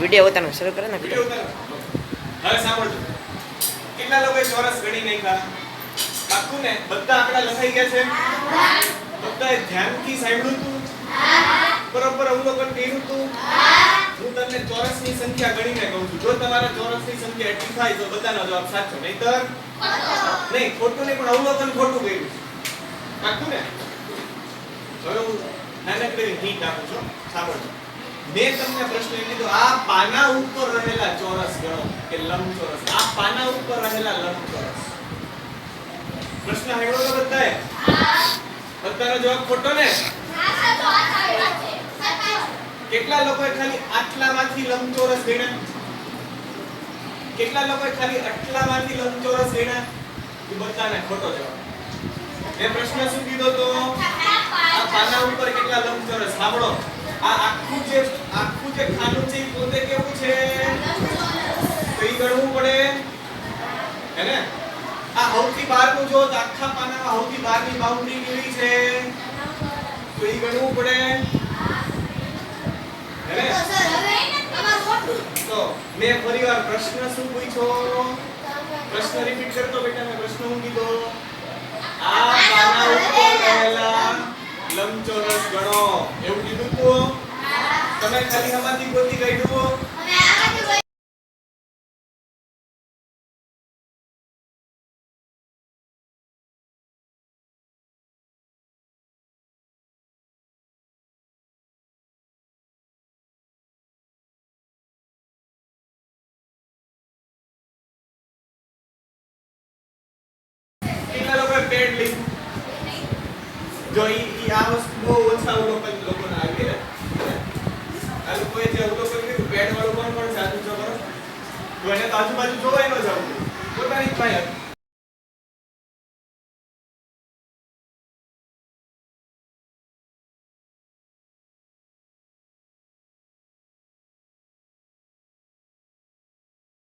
Video ઉતારવાનું શરૂ કરે ને હવે સાંભળજો. કેટલા લોકોએ ચોરસ ગણી નાખ્યા? પાક્કું ને બધા આંકડા લખાઈ ગયા છે? બધાએ ધ્યાનથી સાંભળ્યું તું? બરોબર અવલોકન કર્યું તું? હું તમને ચોરસની સંખ્યા ગણીને કહું છું. જો તમારા ચોરસની સંખ્યા એટલી થાય તો બધાનો જવાબ સાચો. નહીતર? નહીં ખોટું નહીં પણ અવલોકન ખોટું કર્યું. પાક્કું ને હવે હું નાનકડી હિન્ટ આપું છું. સાંભળજો. મેં તમને પ્રશ્ન એ કીધો, આ પાના ઉપર રહેલા ચોરસ ગણો કે લંબચોરસ? આ પાના ઉપર રહેલા લંબચોરસ. પ્રશ્ન હેડો તો બધાએ? બધાનો જવાબ ખોટો ને? કેટલા લોકોએ ખાલી આટલામાંથી લંબચોરસ ગણ્યા? કેટલા લોકોએ ખાલી આટલામાંથી લંબચોરસ ગણ્યા? એ બધાને ખોટો જવાબ. મેં પ્રશ્ન શું કીધો તો? આ પાના ઉપર કેટલા લંબચોરસ? સાંભળો. આ આખું જે આખું જે ખાનું છે પોતે કેવું છે? તો ઈ ગણવું પડે. હે ને? આ સૌથી બહારનું જો, તો આખા પાનામાં સૌથી બહારની બાઉન્ડ્રી કેવી છે? તો એ ગણવું પડે. તો મેં ફરીવાર પ્રશ્ન શું પૂછ્યો? પ્રશ્ન રિપીટ કરતો બેટા, મેં પ્રશ્ન હું કીધો આ પાના ઉપર રહેલા લંબચોરસ ગણો. એવું કીધું તો તમે ખાલી આમાંથી ગોતી કાઢ્યું પેડ લીધું? જો ઈ આ વસ્તુ બહુ ઓછા અવલોકન લોકોને આવી ને આ લોકોએ જે અવલોકન કર્યું પેડ વાળું કોણ કોણ છે આજુ જો કરો તો એને તો આજુબાજુ જોવાય ન જવું. પોતાની જ.